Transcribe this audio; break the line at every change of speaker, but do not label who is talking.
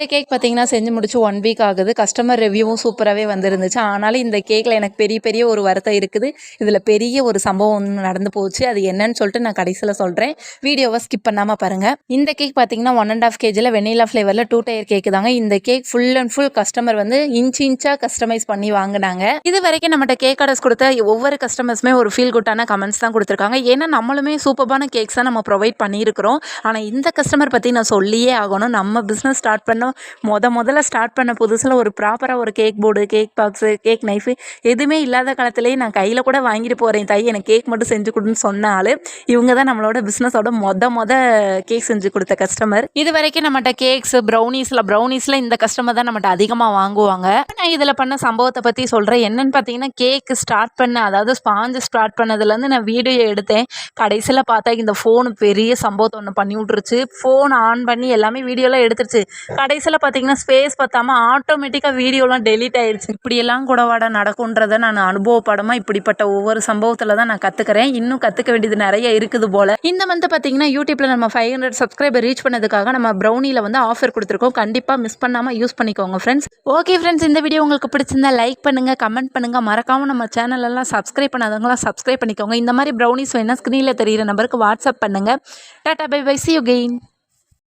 இந்த கேக் பார்த்தீங்கன்னா செஞ்சு முடிச்சு ஒன் வீக் ஆகுது. கஸ்டமர் ரிவ்யூவும் சூப்பராகவே வந்துருந்துச்சு. ஆனாலும் இந்த கேக்கில் எனக்கு பெரிய பெரிய ஒரு வருத்தம் இருக்குது. இதில் பெரிய ஒரு சம்பவம் ஒன்று நடந்து போச்சு. அது என்னன்னு சொல்லிட்டு நான் கடைசியில் சொல்கிறேன் வீடியோவை ஸ்கிப் பண்ணாமல் பாருங்கள் இந்த கேக் பார்த்தீங்கன்னா ஒன் அண்ட் ஆஃப் கேஜியில் வெண்ணிலா ஃப்ளேவரில் டூ டயர் கேக்கு தாங்க. இந்த cake full and full customer வந்து இன்ச் இன்ச்சாக கஸ்டமைஸ் பண்ணி வாங்கினாங்க. இது வரைக்கும் நம்மகிட்ட கேக் ஆர்டர்ஸ் கொடுத்த ஒவ்வொரு கஸ்டமர்ஸுமே ஒரு ஃபீல் குட்டான கமெண்ட்ஸ் தான் கொடுத்துருக்காங்க. ஏன்னா நம்மளுமே சூப்பரான கேக்ஸ் தான் நம்ம ப்ரொவைட் பண்ணியிருக்கிறோம். ஆனால் இந்த கஸ்டமர் பற்றி நான் சொல்லியே ஆகணும். நம்ம பிஸ்னஸ் ஸ்டார்ட் பண்ண முத முதல்ல ஸ்டார்ட் பண்ண புதுசில் ஒரு ப்ராப்பராக ஒரு cake board cake box cake knife எதுவுமே இல்லாத காலத்துலேயே நான் கையில் கூட வாங்கிட்டு போகிறேன் தை எனக்கு கேக் மட்டும் செஞ்சு கொடுன்னு சொன்ன ஆள். இவங்க தான் நம்மளோட பிஸ்னஸோட மொத மொத கேக் செஞ்சு கொடுத்த கஸ்டமர் இது வரைக்கும் நம்மகிட்ட கேக்ஸ் ப்ரௌனீஸில் ப்ரௌனீஸில் இந்த கஸ்டமர் தான் நம்மகிட்ட அதிகமாக வாங்குவாங்க. நான் இதில் பண்ண சம்பவத்தை பற்றி சொல்கிறேன் என்னன்னு பார்த்தீங்கன்னா கேக் ஸ்டார்ட் பண்ண அதாவது ஸ்பாஞ்சு ஸ்டார்ட் பண்ணதுலேருந்து நான் வீடியோ எடுத்தேன். கடைசியில் பார்த்தா இந்த ஃபோனு பெரிய சம்பவத்தை ஒன்று பண்ணி விட்ருச்சு ஃபோன் ஆன் பண்ணி எல்லாமே வீடியோலாம் எடுத்துருச்சு. கடைசியில் பார்த்தீங்கன்னா ஸ்பேஸ் பத்தாம ஆட்டோமேட்டிக்காக வீடியோலாம் டெலீட் ஆயிடுச்சு இப்படியெல்லாம் கூட வாட நடக்குன்றதை நான் அனுபவப்படமாக இப்படிப்பட்ட ஒவ்வொரு சம்பவத்தில் தான் நான் கற்றுக்கிறேன் இன்னும் கற்றுக்க வேண்டியது நிறைய இருக்குது போல். இந்த மந்த் பார்த்தீங்கன்னா யூடியூப்பில் நம்ம ஃபைவ் ஹண்ட்ரட் சப்ஸ்கிரைபர் ரீச் பண்ணதுக்காக நம்ம ப்ரௌனியில் வந்து ஆஃபர் கொடுத்துருக்கோம். கண்டிப்பாக மிஸ் பண்ணாமல் யூஸ் பண்ணிக்கோங்க ஃப்ரெண்ட்ஸ் ஓகே ஃப்ரெண்ட்ஸ் இந்த வீடியோ உங்களுக்கு பிடிச்சிருந்தா லைக் பண்ணுங்கள் கமெண்ட் பண்ணுங்கள் மறக்காமல் நம்ம சேனலெல்லாம் சப்ஸ்கிரைப் பண்ணாதவங்களாம் சப்ஸ்கிரைப் பண்ணிக்கோங்க. இந்த மாதிரி ப்ரௌனிஸ் வேணால் ஸ்க்ரீனில் தெரியிற நம்பருக்கு வாட்ஸ்அப் பண்ணுங்கள் tata bye bye. See you again